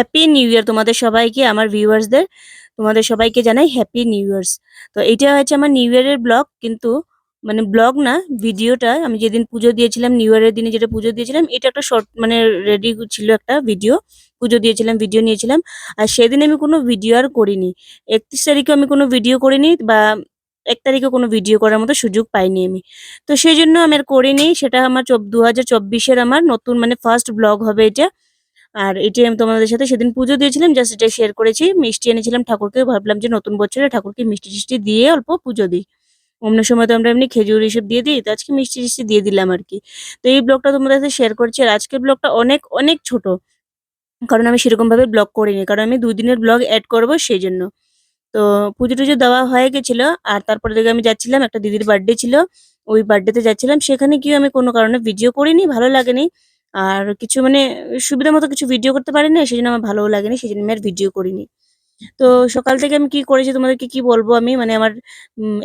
Happy new ইয়ার তোমাদের সবাইকে, আমার ভিউয়ার্সদের তোমাদের সবাইকে জানাই হ্যাপি নিউ ইয়ার্স তো এটা হয়েছে আমার নিউ ইয়ারের ব্লগ কিন্তু মানে ব্লগ না, ভিডিওটা। আমি যেদিন পুজো দিয়েছিলাম নিউ ইয়ারের দিনে যেটা পুজো দিয়েছিলাম, এটা একটা শর্ট মানে রেডি ছিল একটা ভিডিও পুজো দিয়েছিলাম ভিডিও নিয়েছিলাম। আর সেদিন আমি কোনো ভিডিও আর করিনি। একত্রিশ তারিখে আমি কোনো ভিডিও করিনি বা এক তারিখে কোনো ভিডিও করার মতো সুযোগ পাইনি আমি। তো সেই জন্য আমি আর করিনি। সেটা আমার দু হাজার চব্বিশের আমার নতুন মানে ফার্স্ট ব্লগ হবে এটা। আর এটি আমি তোমাদের সাথে সেদিন পুজো দিয়েছিলাম জাস্ট এটা শেয়ার করেছি, মিষ্টি এনেছিলাম ঠাকুরকে ভাবলাম যে নতুন বছরে ঠাকুরকে মিষ্টি টিষ্টি দিয়ে অল্প পুজো দিই। অন্য সময় তো আমরা এমনি খেজুর এসব দিয়ে দিই, তো আজকে মিষ্টি টিষ্টি দিয়ে দিলাম আর কি তো এই ব্লগটা তোমাদের সাথে শেয়ার করছি, আর আজকের ব্লগটা অনেক অনেক ছোট, কারণ আমি সেরকম ভাবে ব্লগ করিনি, কারণ আমি দুই দিনের ব্লগ অ্যাড করব সেই জন্য তো পুজো টুজো দেওয়া হয়ে গেছিল, আর তারপরে দেখে আমি যাচ্ছিলাম, একটা দিদির বার্থডে ছিল, ওই বার্থডেতে যাচ্ছিলাম, সেখানে গিয়ে আমি কোনো কারণে ভিডিও করিনি, ভালো লাগেনি। আর কিছু মানে সুবিধা মতো কিছু ভিডিও করতে পারিনি সেই জন্য আমার ভালোও লাগেনি সেই জন্য আমি আর ভিডিও করিনি। তো সকাল থেকে আমি কি করেছি তোমাদেরকে কি বলব আমি? মানে আমার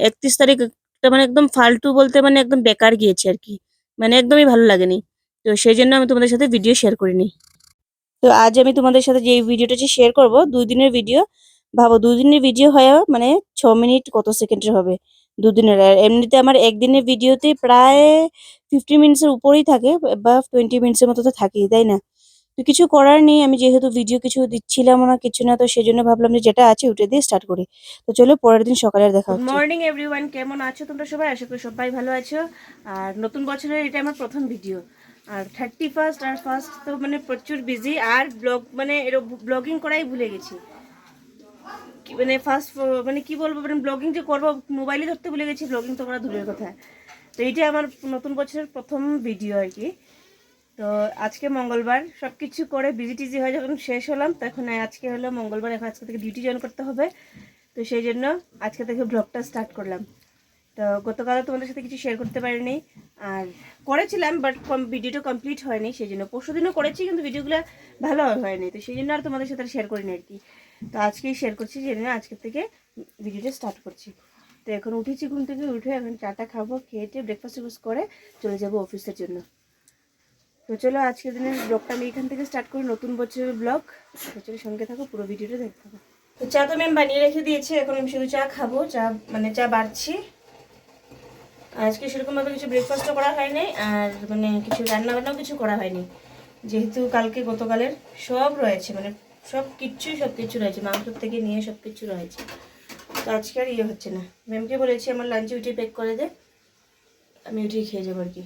একত্রিশ তারিখ মানে একদম ফালতু বলতে মানে একদম বেকার গিয়েছে আর কি। মানে একদমই ভালো লাগেনি। তো সেই জন্য আমি তোমাদের সাথে ভিডিও শেয়ার করিনি। তো আজ আমি তোমাদের সাথে যে ভিডিওটা শেয়ার করব, দুই দিনের ভিডিও ভাবো দুই দিনের ভিডিও হয় মানে ছ মিনিট কত সেকেন্ডের হবে? দুদিনের। আর এমনিতে আমার একদিনের ভিডিওতে প্রায় ফিফটি মিনিটসের উপরেই থাকে বা টোয়েন্টি মিনিটসের মতো তো থাকেই তাই না? তো কিছু করার নেই আমি যেহেতু ভিডিও কিছু দিচ্ছিলাম না কিছু না তো সেজন্য ভাবলাম যে যেটা আছে উঠে দিয়ে স্টার্ট করি। তো চলো পরের দিন সকালে আর দেখা হচ্ছে। মর্নিং এভরিওয়ান কেমন আছো তোমরা সবাই? আশা করি সবাই ভালো আছো। আর নতুন বছরের এটা আমার প্রথম ভিডিও আর থার্টি ফার্স্ট আর ফার্স্ট তো মানে প্রচুর বিজি আর ব্লগ মানে এরকম ব্লগিং করাই ভুলে গেছি। মানে ফার্স্ট মানে কি বলব মানে ব্লগিং যে করব মোবাইলে ধরতে ভুলে গেছি ব্লগিং তো করা দূরের কথা। তো এইটা আমার নতুন বছরের প্রথম ভিডিও আর কি। তো আজকে মঙ্গলবার সব কিছু করে বিজি টিজি হয়ে যখন শেষ হলাম, তখন আজকে হলো মঙ্গলবার, এখন আজকে থেকে ডিউটি জয়েন করতে হবে। তো সেই জন্য আজকে থেকে ব্লগটা স্টার্ট করলাম। তো গতকালও তোমাদের সাথে কিছু শেয়ার করতে পারিনি। আর করেছিলাম বাট ভিডিওটা কমপ্লিট হয়নি, সেই জন্য পরশু দিনও করেছি, কিন্তু ভিডিওগুলো ভালো হয়নি। তো সেই জন্য আর তোমাদের সাথে শেয়ার করিনি আর কি। তো আজকেই শেয়ার করছি যে আজকের থেকে ভিডিওটা স্টার্ট করছি। তো এখন উঠেছি ঘুম থেকে, উঠে এখন চাটা খাব, খেয়ে টেয়ে ব্রেকফাস্ট করে চলে যাব অফিসের জন্য। তো চলো আজকের দিনের ব্লগটা আমি এখান থেকে স্টার্ট করি, নতুন বছরের ব্লগ তো সঙ্গে থাকো, পুরো ভিডিওটা দেখতে থাকো। তো চা তো আমি বানিয়ে রেখে দিয়েছি, এখন আমি শুধু চা খাব, চা মানে চা বাড়ছি। আজকে সেরকমভাবে কিছু ব্রেকফাস্টও করা হয়নি, আর মানে কিছু রান্না বান্নাও কিছু করা হয়নি। যেহেতু কালকে গতকালের সব রয়েছে মানে সব কিচ্ছুই সব কিছু রয়েছে, মাংস থেকে নিয়ে সব কিছু রয়েছে। তো আজকে আর ইয়ে হচ্ছে না। ম্যামকে বলেছি আমার লাঞ্চে উঠে প্যাক করে দে, আমি উঠেই খেয়ে যাব আর কি।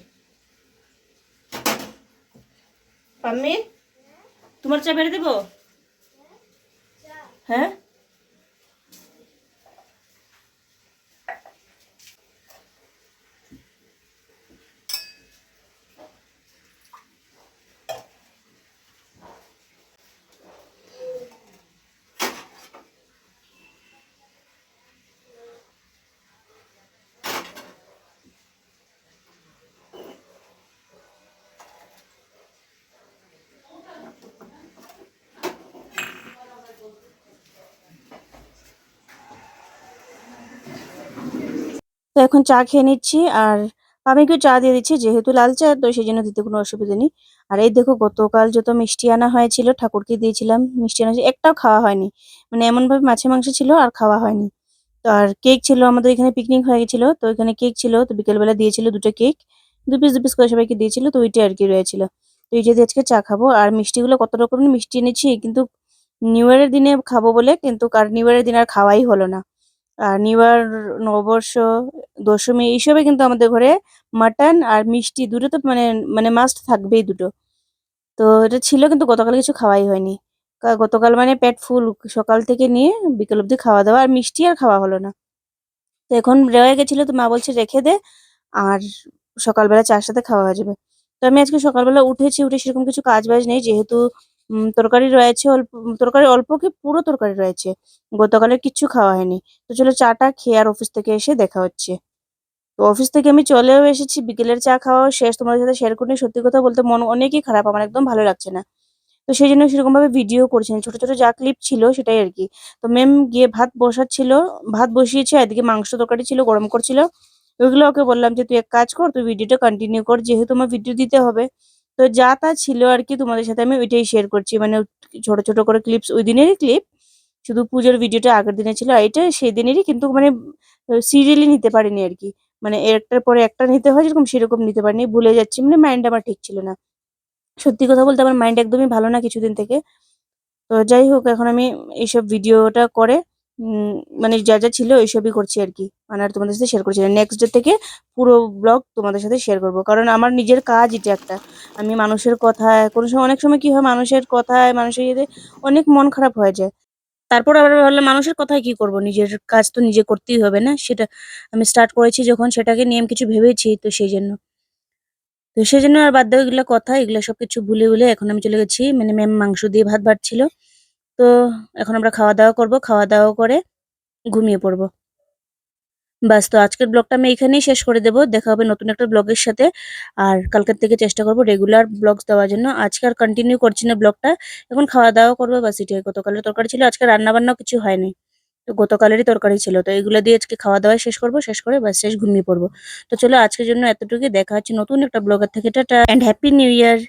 পাম্মি, তোমার চা বেড়ে দেবো? হ্যাঁ? তো এখন চা খেয়ে নিচ্ছি আর পামিকেও চা দিয়ে দিচ্ছি, যেহেতু লাল চা, তো সেই জন্য দিতে কোনো অসুবিধা নেই। আর এই দেখো গতকাল যত মিষ্টি আনা হয়েছিল, ঠাকুরকে দিয়েছিলাম মিষ্টি আনা, একটাও খাওয়া হয়নি। মানে এমন ভাবে মাছে মাংস ছিল আর খাওয়া হয়নি। তো আর কেক ছিল, আমাদের এখানে পিকনিক হয়ে গেছিল, তো এখানে কেক ছিল, তো বিকেলবেলা দিয়েছিল দুটো কেক। দু পিস দু পিস করে সবাইকে দিয়েছিল, তো ওইটাই আর কি রয়েছিল। তো এইটা দিয়ে আজকে চা খাব, আর মিষ্টিগুলো কত রকমের মিষ্টি এনেছি, কিন্তু নিউ ইয়ারের দিনে খাব বলে, কিন্তু কার নিউ ইয়ারের দিন আর খাওয়াই হলো না। নিউ ইয়ার নববর্ষ, দশমী এইসবে কিন্তু আমাদের ঘরে মাটন আর মিষ্টি দুটো তো মানে মানে মাস্ট থাকবেই দুটো। তো এটা ছিল কিন্তু গতকাল কিছু খাওয়াই হয়নি। গতকাল মানে পেট ফুল সকাল থেকে নিয়ে বিকেল অবধি খাওয়া দাওয়া, আর মিষ্টি আর খাওয়া হলো না। তো এখন রয়ে গেছিল তো মা বলছে রেখে দে, আর সকালবেলা চার সাথে খাওয়া যাবে। তো আমি আজকে সকালবেলা উঠেছি, উঠে সেরকম কিছু কাজ বাজ নেই, যেহেতু তরকারি রয়েছে অল্প তরকারি অল্প কি পুরো তরকারি রয়েছে? গতকালের কিচ্ছু খাওয়া হয়নি। তো চলো চাটা খেয়ে আর অফিস থেকে এসে দেখা হচ্ছে। তো অফিস থেকে আমি চলেও এসেছি, বিকেলের চা খাওয়া শেষ। তোমাদের সাথে শেয়ার করিনি, সত্যি কথা বলতে মন অনেকই খারাপ, আমার একদম ভালো লাগছে না। তো সেই জন্য সেরকম ভাবে ভিডিও করছি না। ছোট ছোট যা ক্লিপ ছিল সেটাই আর কি। তো ম্যাম গিয়ে ভাত বসাচ্ছিল, ভাত বসিয়েছে এদিকে মাংস তরকারি ছিল, গরম করছিল। ওইগুলো ওকে বললাম যে, তুই এক কাজ কর, তুই ভিডিওটা কন্টিনিউ কর, যেহেতু আমার ভিডিও দিতে হবে। তো যা তা ছিল আর কি তোমাদের সাথে আমি ওইটাই শেয়ার করছি। মানে ছোট ছোট করে ক্লিপস ওই দিনেরই ক্লিপ শুধু পুজোর ভিডিওটা আগের দিনে ছিল, আর এটা সেই দিনেরই কিন্তু মানে সিরিয়ালি নিতে পারিনি আর কি মানে একটার পরে একটা নিতে হয়, যেরকম সেরকম নিতে পারিনি, ভুলে যাচ্ছি। মানে মাইন্ড আমার ঠিক ছিল না। সত্যি কথা বলতে আমার মাইন্ড একদমই ভালো না কিছুদিন থেকে। তো যাই হোক, এখন আমি এইসব ভিডিওটা করে মানে যা যা ছিল ওইসবই করছি আর কি। মানে আর তোমাদের সাথে শেয়ার করছি। নেক্সট ডে থেকে পুরো ব্লগ তোমাদের সাথে শেয়ার করব। কারণ আমার নিজের কাজ এটা একটা। আমি মানুষের কথায় কোনো সময়, অনেক সময় কি হয়, মানুষের কথায়, মানুষের ইয়েতে অনেক মন খারাপ হয়ে যায়। তারপর আবার ভাবলাম, মানুষের কথায় কি করব? নিজের কাজ তো নিজে করতেই হবে না? সেটা আমি স্টার্ট করেছি যখন, সেটাকে নিয়ে কিছু ভেবেছি, তো সেই জন্য তো সেই জন্য আর বাদ দেওয়া এগুলো কথা, এগুলো সব কিছু ভুলে ভুলে এখন আমি চলে গেছি। মানে ম্যাম মাংস দিয়ে ভাত বাড়ছিল তো এখন আমরা খাওয়া দাওয়া করব। খাওয়া দাওয়া করে ঘুমিয়ে পড়ব। বাস তো আজকের ব্লগটা আমি এখানেই শেষ করে দেবো। দেখা হবে নতুন একটা ব্লগের সাথে। আর কালকের থেকে চেষ্টা করব রেগুলার ব্লগস দেওয়ার জন্য। আজকে আর কন্টিনিউ করছি না ব্লগটা। এখন খাওয়া দাওয়া করব বাস এটাই। গতকালের তরকারি ছিল। আজকে রান্না বান্নাও কিছু হয়নি। তো গতকালেরই তরকারি ছিল। তো এগুলো দিয়ে আজকে খাওয়া দাওয়া শেষ করব। শেষ করে বাস শেষ ঘুমিয়ে পড়ব। তো চলো আজকের জন্য এতটুকুই। দেখা হচ্ছে নতুন একটা ব্লগের থেকে। Tata! And happy new year